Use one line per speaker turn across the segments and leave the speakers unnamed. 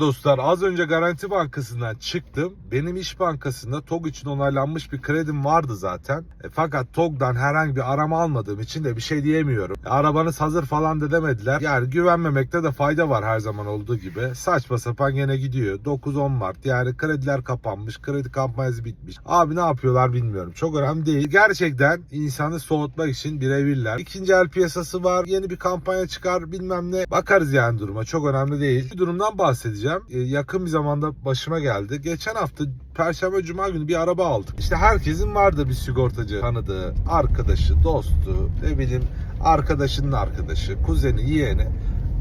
Dostlar az önce Garanti Bankası'ndan çıktım. Benim İş Bankası'nda TOG için onaylanmış bir kredim vardı zaten. E, fakat TOG'dan herhangi bir arama almadığım için de bir şey diyemiyorum. E, arabanız hazır falan da demediler. Yani güvenmemekte de fayda var her zaman olduğu gibi. Saçma sapan gene gidiyor. 9-10 Mart yani krediler kapanmış. Kredi kampanyası bitmiş. Abi ne yapıyorlar bilmiyorum. Çok önemli değil. Gerçekten insanı soğutmak için birebirler. İkinci el piyasası var. Yeni bir kampanya çıkar bilmem ne. Bakarız yani duruma. Çok önemli değil. Bir durumdan bahsedeceğim. Ee, yakın bir zamanda başıma geldi. Geçen hafta Perşembe Cuma günü bir araba aldık. İşte herkesin vardı bir sigortacı tanıdığı, arkadaşı, dostu, ne bileyim arkadaşının arkadaşı, kuzeni, yeğeni.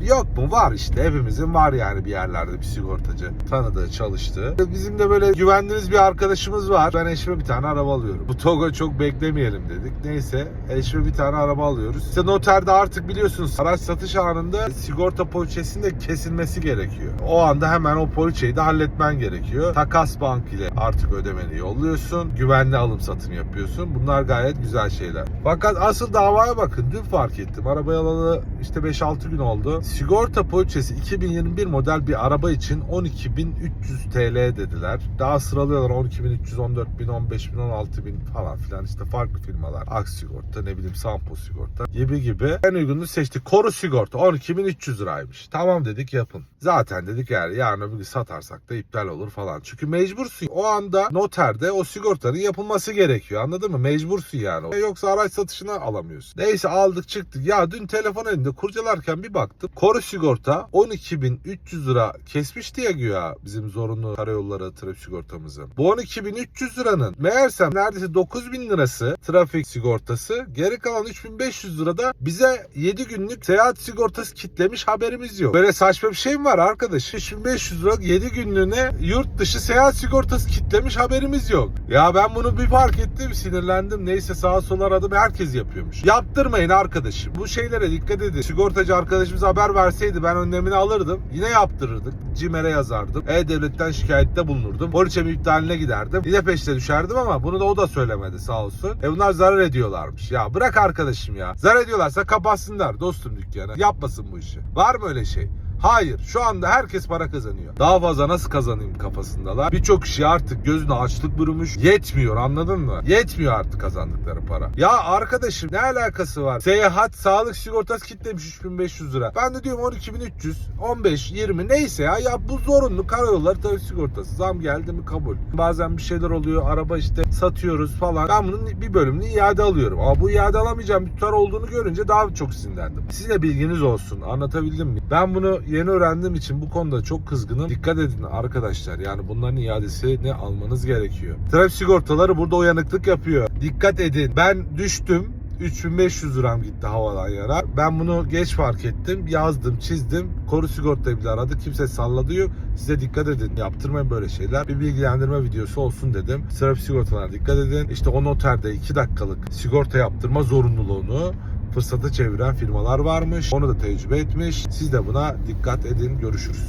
Yok mu? Var işte. Hepimizin var yani bir yerlerde bir sigortacı. Tanıdığı, çalıştığı. Bizim de böyle güvendiğimiz bir arkadaşımız var. Ben eşime bir tane araba alıyorum. Bu TOG'u çok beklemeyelim dedik. Neyse eşime bir tane araba alıyoruz. İşte noterde artık biliyorsunuz araç satış anında sigorta poliçesinin de kesilmesi gerekiyor. O anda hemen o poliçeyi de halletmen gerekiyor. Takas bank ile artık ödemeni yolluyorsun. Güvenli alım satım yapıyorsun. Bunlar gayet güzel şeyler. Fakat asıl davaya bakın. Dün fark ettim. Arabayı alalı işte 5-6 gün oldu. Sigorta poliçesi 2021 model bir araba için 12.300 TL dediler. Daha sıralıyorlar 12.300, 14.000, 15.000, 16.000 falan filan işte farklı firmalar. Aks sigorta ne bileyim Sampo sigorta gibi gibi. En uygununu seçtik. Koru sigorta 12.300 liraymış. Tamam dedik yapın. Zaten dedik yani yarın öbür gün satarsak da iptal olur falan. Çünkü mecbursun. O anda noterde o sigortanın yapılması gerekiyor. Anladın mı? Mecbursun yani. Yoksa araç satışına alamıyorsun. Neyse aldık çıktık. Ya dün telefon elinde kurcalarken bir baktım. Koru sigorta 12.300 lira kesmiş diye güya bizim zorunlu karayolları trafik sigortamızı. Bu 12.300 liranın meğersem neredeyse 9.000 lirası trafik sigortası. Geri kalan 3.500 lira da bize 7 günlük seyahat sigortası kitlemiş haberimiz yok. Böyle saçma bir şey mi var arkadaş? 3500 lira 7 günlüğüne yurt dışı seyahat sigortası kitlemiş haberimiz yok. Ya ben bunu bir fark ettim sinirlendim. Neyse sağa sola aradım herkes yapıyormuş. Yaptırmayın arkadaşım. Bu şeylere dikkat edin. Sigortacı arkadaşımız haber verseydi ben önlemini alırdım. Yine yaptırırdık. CİMER'e yazardım. E-Devlet'ten şikayette bulunurdum. Poliçem iptaline giderdim. Yine peşte düşerdim ama bunu da o da söylemedi sağ olsun. E bunlar zarar ediyorlarmış. Ya bırak arkadaşım ya. Zarar ediyorlarsa kapatsınlar dostum dükkanı. Yapmasın bu işi. Var mı öyle şey? Hayır. Şu anda herkes para kazanıyor. Daha fazla nasıl kazanayım kafasındalar. Birçok kişi artık gözüne açlık bürümüş. Yetmiyor anladın mı? Yetmiyor artık kazandıkları para. Ya arkadaşım ne alakası var? Seyahat sağlık sigortası kitlemiş 3500 lira. Ben de diyorum 12300, 15, 20 neyse ya. Ya bu zorunlu karayolları trafik sigortası. Zam geldi mi kabul. Bazen bir şeyler oluyor. Araba işte satıyoruz falan. Ben bunun bir bölümünü iade alıyorum. Ama bu iade alamayacağım bir tutar olduğunu görünce daha çok sinirlendim. Size bilginiz olsun. Anlatabildim mi? Ben bunu yeni öğrendiğim için bu konuda çok kızgınım. Dikkat edin arkadaşlar. Yani bunların iadesini almanız gerekiyor. Trafik sigortaları burada uyanıklık yapıyor. Dikkat edin. Ben düştüm. 3500 liram gitti havadan yana. Ben bunu geç fark ettim. Yazdım, çizdim. Koru sigortayı bile aradı. Kimse salladı yok. Size dikkat edin. Yaptırmayın böyle şeyler. Bir bilgilendirme videosu olsun dedim. Trafik sigortalarına dikkat edin. İşte o noterde 2 dakikalık sigorta yaptırma zorunluluğunu fırsatı çeviren firmalar varmış. Onu da tecrübe etmiş. Siz de buna dikkat edin. Görüşürüz.